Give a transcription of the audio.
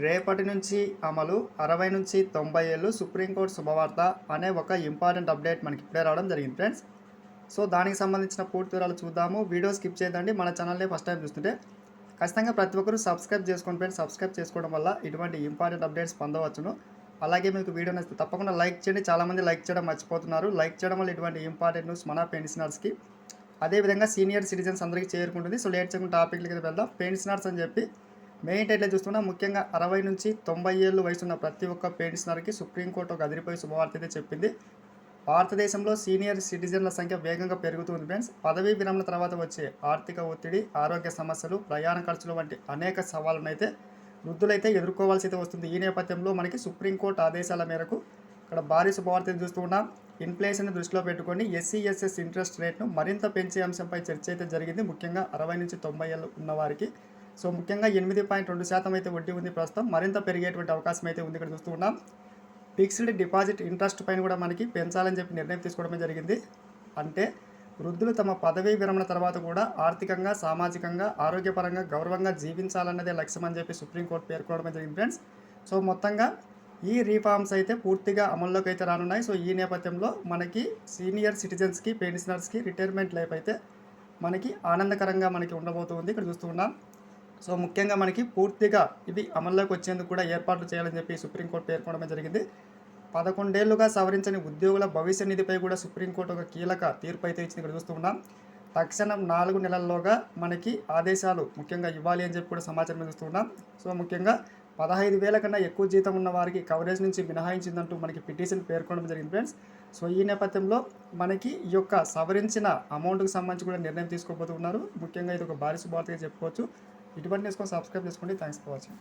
రేపటి నుంచి అమలు అరవై నుంచి తొంభై ఏళ్ళు సుప్రీంకోర్టు శుభవార్త అనే ఒక ఇంపార్టెంట్ అప్డేట్ మనకి ఇప్పుడే రావడం జరిగింది ఫ్రెండ్స్. సో దానికి సంబంధించిన పూర్తి వివరాలు చూద్దాము. వీడియో స్కిప్ చేయదండి. మన ఛానల్ని ఫస్ట్ టైం చూస్తుంటే ఖచ్చితంగా ప్రతి ఒక్కరూ సబ్స్క్రైబ్ చేసుకోండి ఫ్రెండ్స్. సబ్స్క్రైబ్ చేసుకోవడం వల్ల ఇటువంటి ఇంపార్టెంట్ అప్డేట్స్ పొందవచ్చును. అలాగే మీకు వీడియో నచ్చితే తప్పకుండా లైక్ చేయండి. చాలామంది లైక్ చేయడం మర్చిపోతున్నారు. లైక్ చేయడం వల్ల ఇటువంటి ఇంపార్టెంట్ న్యూస్ మన పెన్షనర్స్కి అదేవిధంగా సీనియర్ సిటిజన్స్ అందరికీ చేరుకుంటుంది. సో లేట్ చేయకుండా టాపిక్లకి వెళ్దాం. పెన్షనర్స్ అని చెప్పి మెయిన్ టైట్లో చూస్తున్నా ముఖ్యంగా అరవై నుంచి తొంభై ఏళ్ళు వయసున్న ప్రతి ఒక్క పెన్షనర్కి సుప్రీంకోర్టు ఒక అదిరిపోయి శుభవార్త అయితే చెప్పింది. భారతదేశంలో సీనియర్ సిటిజన్ల సంఖ్య వేగంగా పెరుగుతుంది ఫ్రెండ్స్. పదవీ విరమణ తర్వాత వచ్చే ఆర్థిక ఒత్తిడి ఆరోగ్య సమస్యలు ప్రయాణ ఖర్చులు వంటి అనేక సవాళ్ళను అయితే వృద్ధులైతే ఎదుర్కోవాల్సి అయితే వస్తుంది. ఈ నేపథ్యంలో మనకి సుప్రీంకోర్టు ఆదేశాల మేరకు ఇక్కడ భారీ శుభవార్త చూస్తూ ఉన్నాం. ఇన్ఫ్లేషన్ దృష్టిలో పెట్టుకొని ఎస్సీ ఎస్ఎస్ ఇంట్రెస్ట్ రేట్ను మరింత పెంచే అంశంపై చర్చ అయితే జరిగింది. ముఖ్యంగా అరవై నుంచి తొంభై ఏళ్ళు ఉన్న వారికి సో ముఖ్యంగా ఎనిమిది పాయింట్ రెండు శాతం అయితే వడ్డీ ఉంది ప్రస్తుతం. మరింత పెరిగేటువంటి అవకాశం అయితే ఉంది ఇక్కడ చూస్తూ ఉన్నాం. ఫిక్స్డ్ డిపాజిట్ ఇంట్రెస్ట్ పైన కూడా మనకి పెంచాలని చెప్పి నిర్ణయం తీసుకోవడమే జరిగింది. అంటే వృద్ధులు తమ పదవీ విరమణ తర్వాత కూడా ఆర్థికంగా సామాజికంగా ఆరోగ్యపరంగా గౌరవంగా జీవించాలన్నదే లక్ష్యం అని చెప్పి సుప్రీంకోర్టు పేర్కొనడమే జరిగింది ఫ్రెండ్స్. సో మొత్తంగా ఈ రీఫార్మ్స్ అయితే పూర్తిగా అమల్లోకి అయితే రానున్నాయి. సో ఈ నేపథ్యంలో మనకి సీనియర్ సిటిజన్స్కి పెన్షనర్స్కి రిటైర్మెంట్ లైఫ్ అయితే మనకి ఆనందకరంగా మనకి ఉండబోతుంది ఇక్కడ చూస్తూ ఉన్నాం. సో ముఖ్యంగా మనకి పూర్తిగా ఇది అమల్లోకి వచ్చేందుకు కూడా ఏర్పాట్లు చేయాలని చెప్పి సుప్రీంకోర్టు పేర్కొనడం జరిగింది. పదకొండేళ్ళుగా సవరించని ఉద్యోగుల భవిష్య నిధిపై కూడా సుప్రీంకోర్టు ఒక కీలక తీర్పు అయితే ఇచ్చింది ఇక్కడ చూస్తూ ఉన్నాం. తక్షణం నాలుగు నెలల్లోగా మనకి ఆదేశాలు ముఖ్యంగా ఇవ్వాలి అని చెప్పి కూడా సమాచారం చూస్తూ ఉన్నాం. సో ముఖ్యంగా పదహైదు వేల కన్నా ఎక్కువ జీతం ఉన్న వారికి కవరేజ్ నుంచి మినహాయించిందంటూ మనకి పిటిషన్ పేర్కొనడం జరిగింది ఫ్రెండ్స్. సో ఈ నేపథ్యంలో మనకి ఈ యొక్క సవరించిన అమౌంట్కి సంబంధించి కూడా నిర్ణయం తీసుకోబోతున్నారు. ముఖ్యంగా ఇది ఒక భారీ శుభార్తగా చెప్పుకోవచ్చు. ఇటువంటి న్యూస్ సబ్స్క్రైబ్ చేసుకోండి. Thanks for watching